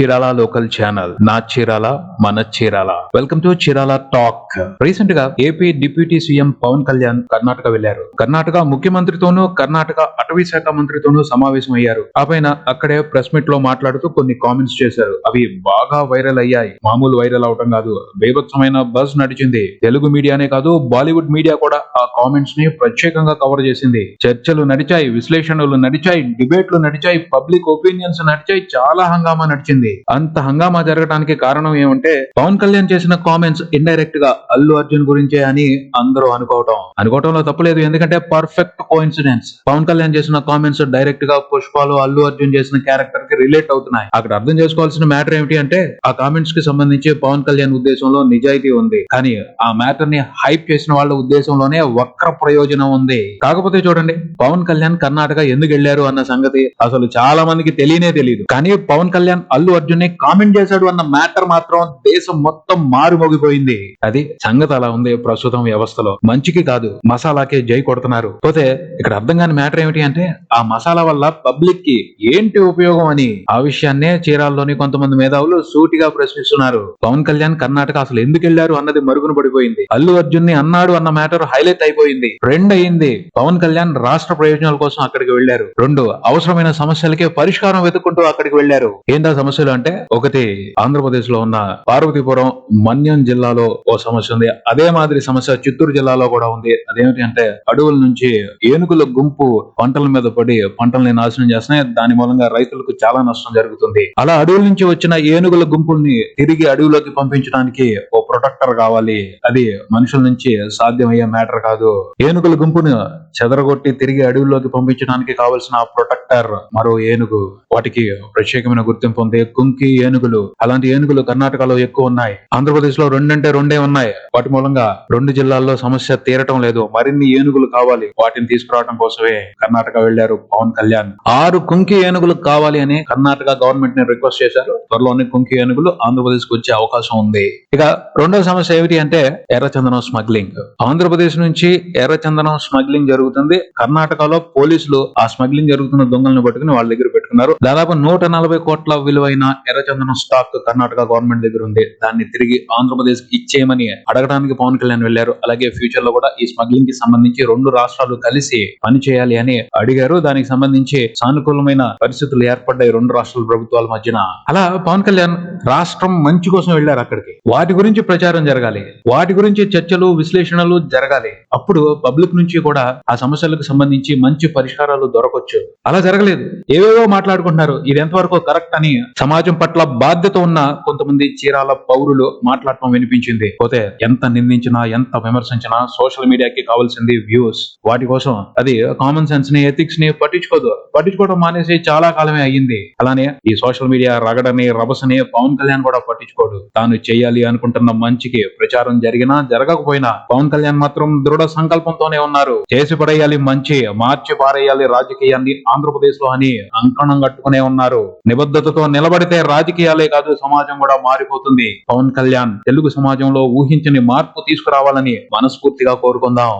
Chirala local channel నా చీరాల మన Chirala. Welcome to Chirala talk రీసెంట్గా AP deputy CM Pawan Kalyan Karnataka వెళ్ళారు కర్ణాటక ముఖ్యమంత్రితోనూ కర్ణాటక అటవీ శాఖ మంత్రితోనూ సమావేశం అయ్యారు. ఆ పైన అక్కడే ప్రెస్ మీట్లో మాట్లాడుతూ కొన్ని కామెంట్స్ చేశారు. అవి బాగా వైరల్ అయ్యాయి. మామూలు వైరల్ అవటం కాదు బీభత్సమైన బస్ నడిచింది. తెలుగు మీడియానే కాదు బాలీవుడ్ మీడియా కూడా ఆ కామెంట్స్ని ప్రత్యేకంగా కవర్ చేసింది. చర్చలు నడిచాయి విశ్లేషణలు నడిచాయి డిబేట్లు నడిచాయి పబ్లిక్ ఒపీనియన్స్ నడిచాయి చాలా హంగామా నడిచింది. అంత హంగామా జరగడానికి కారణం ఏమంటే పవన్ కళ్యాణ్ చేసిన కామెంట్స్ ఇండైరెక్ట్గా అల్లు అర్జున్ గురించే అని అందరూ అనుకోవటం. అనుకోవటంలో తప్పలేదు ఎందుకంటే పర్ఫెక్ట్ కోఇన్సిడెన్స్ పవన్ కళ్యాణ్ చేసిన కామెంట్స్ డైరెక్ట్గా పుష్పాలు అల్లు అర్జున్ చేసిన క్యారెక్టర్కి రిలేట్ అవుతున్నాయి. అక్కడ అర్థం చేసుకోవాల్సిన మ్యాటర్ ఏమిటి అంటే ఆ కామెంట్స్కి సంబంధించి పవన్ కళ్యాణ్ ఉద్దేశంలో నిజాయితీ ఉంది. కానీ ఆ మ్యాటర్ని హైప్ చేసిన వాళ్ళ ఉద్దేశంలోనే వక్ర ప్రయోజనం ఉంది. కాకపోతే చూడండి పవన్ కళ్యాణ్ కర్ణాటక ఎందుకు వెళ్ళారు అన్న సంగతి అసలు చాలా మందికి తెలియనే తెలియదు కానీ పవన్ కళ్యాణ్ అల్లు అర్జున్ని కామెంట్ చేశాడు అన్న మ్యాటర్ మాత్రం దేశం మొత్తం మారుమోగిపోయింది. అది సంగతి అలా ఉంది ప్రస్తుతం వ్యవస్థలో. మంచికి కాదు మసాలాకే జై కొడుతున్నారు. పోతే ఇక్కడ అర్థం కాని మ్యాటర్ ఏమిటి అంటే ఆ మసాలా వల్ల పబ్లిక్కి ఏంటి ఉపయోగం అని. ఆ విషయాన్నే చీరాల్లోని కొంతమంది మేధావులు సూటిగా ప్రశ్నిస్తున్నారు. పవన్ కళ్యాణ్ కర్ణాటక అసలు ఎందుకు వెళ్ళారు అన్నది మరుగున పడిపోయింది. అల్లు అర్జున్ని అన్నాడు అన్న మ్యాటర్ హైలైట్ అయిపోయింది. రెండు అయింది. పవన్ కళ్యాణ్ రాష్ట్ర ప్రయోజనాల కోసం అక్కడికి వెళ్ళారు రెండు అవసరమైన సమస్యలకే పరిష్కారం వెతుక్కుంటూ అక్కడికి వెళ్ళారు ఏంటా సమస్యలు అంటే ఒకటి ఆంధ్రప్రదేశ్లో ఉన్న పార్వతీపురం మన్యం జిల్లాలో ఓ సమస్య ఉంది. అదే మాదిరి సమస్య చిత్తూరు జిల్లాలో కూడా ఉంది. అదేమిటి అంటే అడవుల నుంచి ఏనుగుల గుంపు పంటల మీద పడి పంటల్ని నాశనం చేస్తున్నాయి. దాని మూలంగా రైతులకు చాలా నష్టం జరుగుతుంది. అలా అడవుల నుంచి వచ్చిన ఏనుగుల గుంపుల్ని తిరిగి అడవిలోకి పంపించడానికి ఓ ప్రొటెక్టర్ కావాలి. అది మనుషుల నుంచి సాధ్యమయ్యే మ్యాటర్ కాదు. ఏనుగుల గుంపును చెదరగొట్టి తిరిగి అడవిలోకి పంపించడానికి కావలసిన ప్రొటెక్టర్ మరో ఏనుగు. వాటికి ప్రత్యేకమైన గుర్తింపు ఉంది. కుంకి ఏనుగులు. అలాంటి ఏనుగులు కర్ణాటకలో ఎక్కువ ఉన్నాయి. ఆంధ్రప్రదేశ్లో రెండంటే రెండే ఉన్నాయి. వాటి మూలంగా రెండు జిల్లాల్లో సమస్య తీరటం లేదు. మరిన్ని ఏనుగులు కావాలి. వాటిని తీసుకురావడం కోసమే కర్ణాటక వెళ్ళారు పవన్ కళ్యాణ్. ఆరు కుంకి ఏనుగులు కావాలి అని కర్ణాటక గవర్నమెంట్ని రిక్వెస్ట్ చేశారు. త్వరలోనే కుంకి ఏనుగులు ఆంధ్రప్రదేశ్కు వచ్చే అవకాశం ఉంది. ఇక రెండో సమస్య ఏమిటి అంటే ఎర్రచందనం స్మగ్లింగ్. ఆంధ్రప్రదేశ్ నుంచి ఎర్రచందనం స్మగ్లింగ్ జరుగుతుంది. కర్ణాటకలో పోలీసులు ఆ స్మగ్లింగ్ జరుగుతున్న దొంగలను పట్టుకుని వాళ్ళ దగ్గర పెట్టుకున్నారు. దాదాపు నూట నలభై కోట్ల విలువైన ఎర్రచందనం స్టాక్ కర్ణాటక గవర్నమెంట్ దగ్గర ఉంది. దాన్ని తిరిగి ఆంధ్రప్రదేశ్కి ఇచ్చేయమని అడగడానికి పవన్ కళ్యాణ్ వెళ్ళారు అలాగే ఫ్యూచర్లో కూడా ఈ స్మగ్లింగ్కి సంబంధించి రెండు రాష్ట్రాలు కలిసి పని చేయాలి అని అడిగారు. దానికి సంబంధించి సానుకూలమైన పరిస్థితులు ఏర్పడ్డాయి రెండు రాష్ట్రాల ప్రభుత్వాల మధ్యన. అలా పవన్ కళ్యాణ్ రాష్ట్రం మంచి కోసం వెళ్ళారు అక్కడికి. వాటి గురించి ప్రచారం జరగాలి. వాటి గురించి చర్చలు విశ్లేషణలు జరగాలి. అప్పుడు పబ్లిక్ నుంచి కూడా ఆ సమస్యలకు సంబంధించి మంచి పరిష్కారాలు దొరకొచ్చు. అలా జరగలేదు. ఏవేవో మాట్లాడుకుంటున్నారు. ఇది ఎంతవరకు కరెక్ట్ అని సమాజం పట్ల బాధ్యత ఉన్న కొంతమంది చీరాల పౌరులు మాట్లాడటం వినిపించింది. పోతే ఎంత నిందించినా ఎంత విమర్శించినా సోషల్ మీడియాకి కావాల్సింది వ్యూస్. వాటి కోసం అది కామన్ సెన్స్ని ఎథిక్స్ని పట్టించుకోదు. పట్టించుకోవడం మానేసి చాలా కాలమే అయ్యింది. అలానే ఈ సోషల్ మీడియా రగడని రభసని పవన్ కళ్యాణ్ కూడా పట్టించుకోడు. తాను చేయాలి అనుకుంటున్న మంచికి ప్రచారం జరిగినా జరగకపోయినా పవన్ కళ్యాణ్ మాత్రం దృఢ సంకల్పంతోనే ఉన్నారు. చేసి పడేయాలి మంచి మార్చి పారేయాలి రాజకీయాన్ని ఆంధ్రప్రదేశ్లో అని అంకణం కట్టుకునే ఉన్నారు. నిబద్ధతతో నిలబడితే రాజకీయాలే కాదు సమాజం కూడా మారిపోతుంది. పవన్ కళ్యాణ్ తెలుగు సమాజంలో ఊహించని మార్పు తీసుకురావాలని మనస్ఫూర్తిగా కోరుకుందాం.